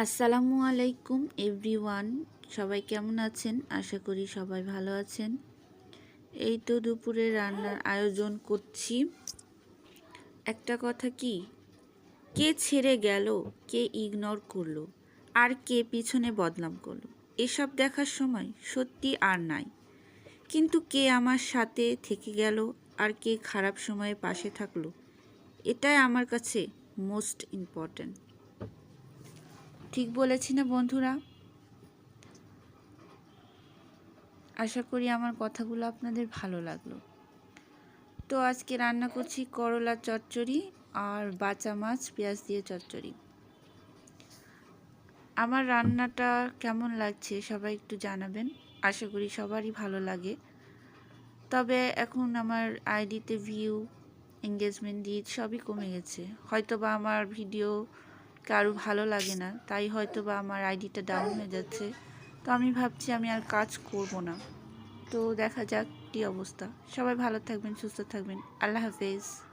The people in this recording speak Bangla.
আসসালামু আলাইকুম এভরিওয়ান, সবাই কেমন আছেন? আশা করি সবাই ভালো আছেন। এই তো দুপুরে রান্নার আয়োজন করছি। একটা কথা কি? কে ছেড়ে গেল, কে ইগনোর করল, আর কে পিছনে বদনাম করল? এসব দেখার সময় সত্যি আর নাই। কিন্তু কে আমার সাথে থেকে গেল, আর কে খারাপ সময়ে পাশে থাকল, এটাই আমার কাছে মোস্ট ইম্পর্ট্যান্ট ঠিক বলেছি না, বন্ধুরা? আশা করি আমার কথাগুলো আপনাদের ভালো লাগল। তো আজকে রান্না করছি করলা চচ্চড়ি আর বাঁচা মাছ, পেঁয়াজ দিয়ে চচ্চড়ি। আমার রান্নাটা কেমন লাগছে সবাই একটু জানাবেন। আশা করি সবারই ভালো লাগে। তবে এখন আমার আইডিতে ভিউ এঙ্গেজমেন্ট রিচ সবই কমে গেছে। হয়তো বা আমার ভিডিও কারও ভালো লাগে না, তাই হয়তো বা আমার আইডিটা ডাউন হয়ে যাচ্ছে। তো আমি ভাবছি আমি আর কাজ করব না। তো দেখা যাক কী অবস্থা। সবাই ভালো থাকবেন, সুস্থ থাকবেন। আল্লাহ হাফেজ।